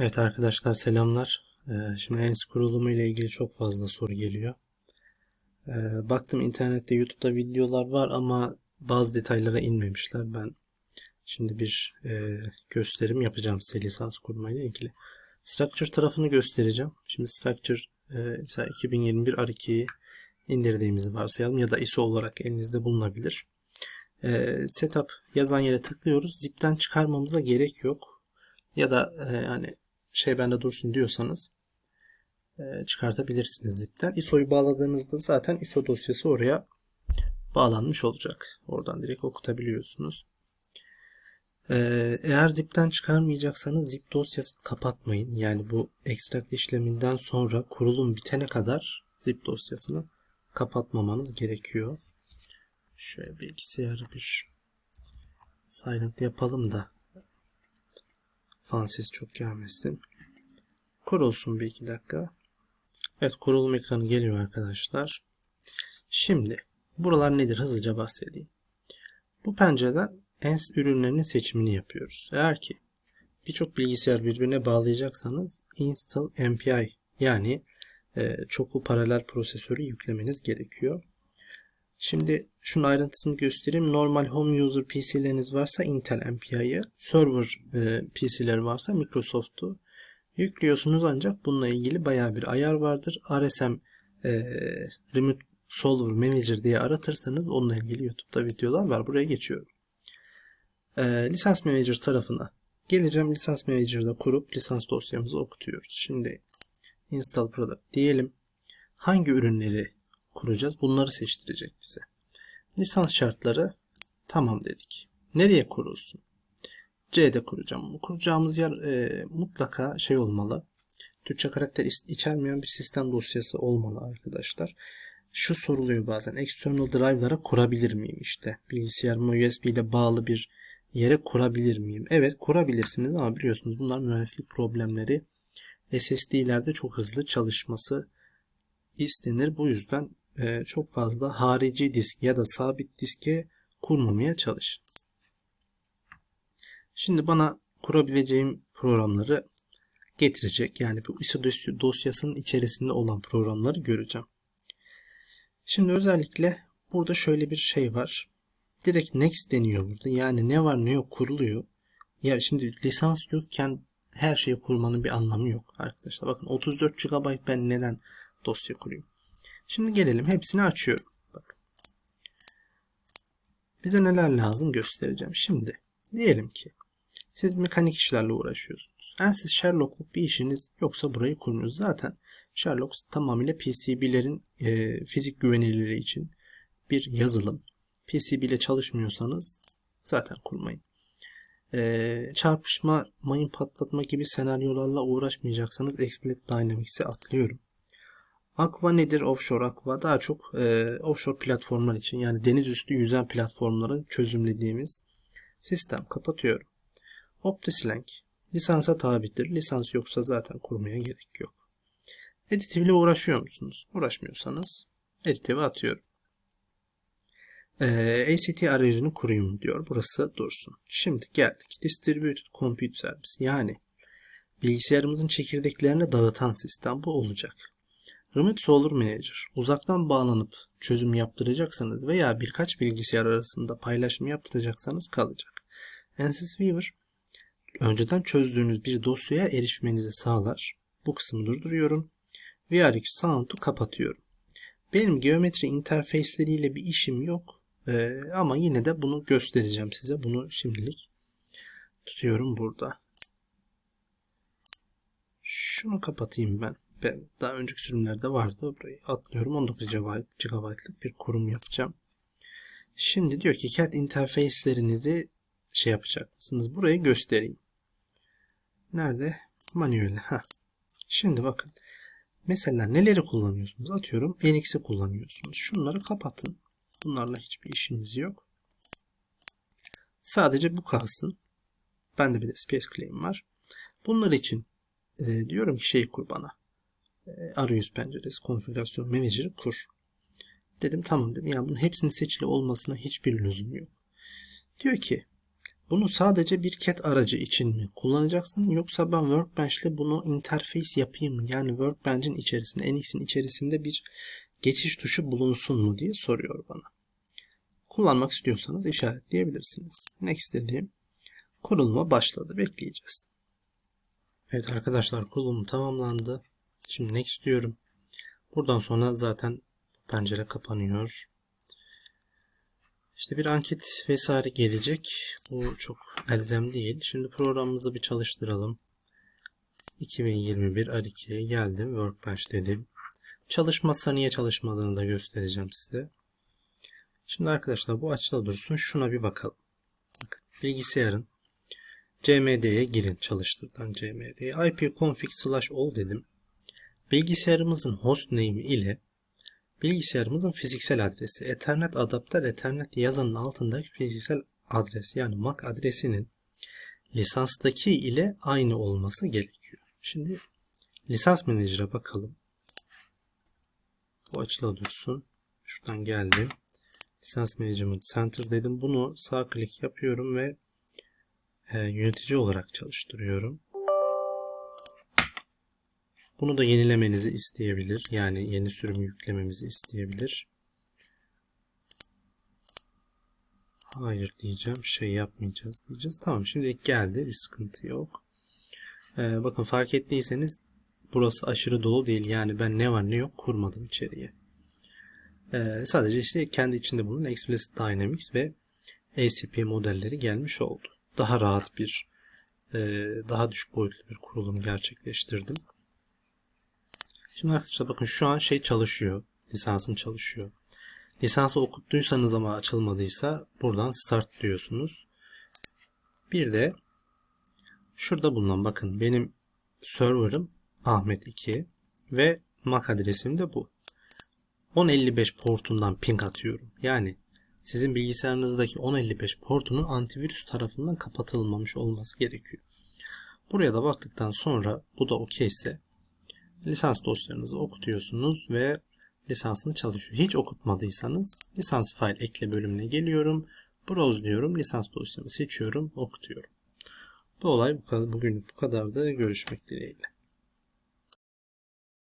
Evet arkadaşlar selamlar. Ee, Şimdi ENS kurulumu ile ilgili çok fazla soru geliyor. Ee, Baktım internette YouTube'da videolar var ama bazı detaylara inmemişler. Ben şimdi bir e, gösterim yapacağım size lisans kurma ile ilgili. Structure tarafını göstereceğim. Şimdi Structure e, mesela 2021 R2'yi indirdiğimizi varsayalım ya da ISO olarak elinizde bulunabilir. E, Setup yazan yere tıklıyoruz. Zip'ten çıkarmamıza gerek yok. Ya da e, yani şey bende dursun diyorsanız e, çıkartabilirsiniz zipten. ISO'yu bağladığınızda zaten ISO dosyası oraya bağlanmış olacak. Oradan direkt okutabiliyorsunuz. E, eğer zipten çıkarmayacaksanız zip dosyasını kapatmayın. Yani bu extract işleminden sonra kurulum bitene kadar zip dosyasını kapatmamanız gerekiyor. Şöyle bilgisayarı bir silent yapalım da fan ses çok gelmesin. Kurulsun bir iki dakika. Evet kurulum ekranı geliyor arkadaşlar. Şimdi buralar nedir hızlıca bahsedeyim. Bu pencereden ENS ürünlerinin seçimini yapıyoruz. Eğer ki birçok bilgisayar birbirine bağlayacaksanız install MPI yani e, çoklu paralel prosesörü yüklemeniz gerekiyor. Şimdi şunun ayrıntısını göstereyim. Normal home user PC'leriniz varsa Intel MPI'yi, server e, PC'ler varsa Microsoft'u yüklüyorsunuz ancak bununla ilgili baya bir ayar vardır. RSM e, Remote Solver Manager diye aratırsanız onunla ilgili YouTube'da videolar var. Buraya geçiyorum. E, lisans Manager tarafına geleceğim. Lisans Manager'da kurup lisans dosyamızı okutuyoruz. Şimdi install product diyelim. Hangi ürünleri kuracağız? Bunları seçtirecek bize. Lisans şartları tamam dedik. Nereye kurulsun? C'de kuracağım. Kuracağımız yer e, mutlaka şey olmalı. Türkçe karakter içermeyen bir sistem dosyası olmalı arkadaşlar. Şu soruluyor bazen. External drive'lara kurabilir miyim işte? Bilgisayarıma USB ile bağlı bir yere kurabilir miyim? Evet kurabilirsiniz ama biliyorsunuz bunlar mühendislik problemleri. SSD'lerde çok hızlı çalışması istenir. Bu yüzden e, çok fazla harici disk ya da sabit diske kurmamaya çalışın. Şimdi bana kurabileceğim programları getirecek. Yani bu ISO dosyasının içerisinde olan programları göreceğim. Şimdi özellikle burada şöyle bir şey var. Direkt next deniyor burada. Yani ne var ne yok kuruluyor. Ya şimdi lisans yokken her şeyi kurmanın bir anlamı yok arkadaşlar. Bakın 34 GB ben neden dosya kurayım? Şimdi gelelim hepsini açıyorum. Bakın. Bize neler lazım göstereceğim. Şimdi diyelim ki siz mekanik işlerle uğraşıyorsunuz. Yani siz Sherlockluk bir işiniz yoksa burayı kurmuyoruz. Zaten Sherlock tamamıyla PCB'lerin e, fizik güvenilirliği için bir yazılım. PCB ile çalışmıyorsanız zaten kurmayın. E, çarpışma, mayın patlatma gibi senaryolarla uğraşmayacaksanız Exploit Dynamics'i atlıyorum. Aqua nedir? Offshore Aqua daha çok e, offshore platformlar için yani deniz üstü yüzen platformları çözümlediğimiz sistem. Kapatıyorum. OptiSlang lisansa tabidir. Lisans yoksa zaten kurmaya gerek yok. Editive ile uğraşıyor musunuz? Uğraşmıyorsanız Editive'e atıyorum. Ee, ACT arayüzünü kurayım diyor. Burası dursun. Şimdi geldik. Distributed Compute Service yani bilgisayarımızın çekirdeklerini dağıtan sistem bu olacak. Remote Solver Manager uzaktan bağlanıp çözüm yaptıracaksanız veya birkaç bilgisayar arasında paylaşım yaptıracaksanız kalacak. ANSYS Weaver önceden çözdüğünüz bir dosyaya erişmenizi sağlar. Bu kısmı durduruyorum. VRX Sound'u kapatıyorum. Benim geometri interfeysleriyle bir işim yok. Ee, ama yine de bunu göstereceğim size. Bunu şimdilik tutuyorum burada. Şunu kapatayım ben. Ben daha önceki sürümlerde vardı. Burayı atlıyorum. 19 GB'lık bir kurum yapacağım. Şimdi diyor ki CAD interface'lerinizi şey yapacak mısınız? Burayı göstereyim. Nerede? Manuel. Ha. Şimdi bakın. Mesela neleri kullanıyorsunuz? Atıyorum NX'i kullanıyorsunuz. Şunları kapatın. Bunlarla hiçbir işimiz yok. Sadece bu kalsın. Bende bir de Space Claim var. Bunlar için e, diyorum ki şey kur bana. E, arayüz penceresi konfigürasyon menajeri kur. Dedim tamam dedim. Yani bunun hepsinin seçili olmasına hiçbir lüzum yok. Diyor ki Bunu sadece bir CAT aracı için mi kullanacaksın yoksa ben Workbench ile bunu interface yapayım mı? Yani Workbench'in içerisinde, NX'in içerisinde bir geçiş tuşu bulunsun mu diye soruyor bana. Kullanmak istiyorsanız işaretleyebilirsiniz. Next dediğim kuruluma başladı. Bekleyeceğiz. Evet arkadaşlar kurulum tamamlandı. Şimdi next diyorum. Buradan sonra zaten pencere kapanıyor. İşte bir anket vesaire gelecek. Bu çok elzem değil. Şimdi programımızı bir çalıştıralım. 2021 R2'ye geldim. Workbench dedim. Çalışmazsa niye çalışmadığını da göstereceğim size. Şimdi arkadaşlar bu açıda dursun. Şuna bir bakalım. Bakın, bilgisayarın cmd'ye girin. Çalıştırdan cmd'ye. ipconfig slash all dedim. Bilgisayarımızın hostname'i ile bilgisayarımızın fiziksel adresi Ethernet adapter Ethernet yazanın altındaki fiziksel adres yani MAC adresinin lisanstaki ile aynı olması gerekiyor. Şimdi lisans menajer'e bakalım. Bu açıla dursun. Şuradan geldim. Lisans Management Center dedim. Bunu sağ klik yapıyorum ve e, yönetici olarak çalıştırıyorum. Bunu da yenilemenizi isteyebilir. Yani yeni sürüm yüklememizi isteyebilir. Hayır diyeceğim. Şey yapmayacağız diyeceğiz. Tamam şimdi geldi. Bir sıkıntı yok. Ee, bakın fark ettiyseniz burası aşırı dolu değil. Yani ben ne var ne yok kurmadım içeriye. Ee, sadece işte kendi içinde bulunan Explicit Dynamics ve ACP modelleri gelmiş oldu. Daha rahat bir e, daha düşük boyutlu bir kurulum gerçekleştirdim. Şimdi arkadaşlar bakın şu an şey çalışıyor. Lisansım çalışıyor. Lisansı okuttuysanız ama açılmadıysa buradan start diyorsunuz. Bir de şurada bulunan bakın benim server'ım Ahmet 2 ve MAC adresim de bu. 1055 portundan ping atıyorum. Yani sizin bilgisayarınızdaki 1055 portunun antivirüs tarafından kapatılmamış olması gerekiyor. Buraya da baktıktan sonra bu da okey ise lisans dosyanızı okutuyorsunuz ve lisansını çalışıyor. Hiç okutmadıysanız lisans file ekle bölümüne geliyorum. Browse diyorum. Lisans dosyamı seçiyorum. Okutuyorum. Bu olay bu kadar, bugün bu kadar da görüşmek dileğiyle.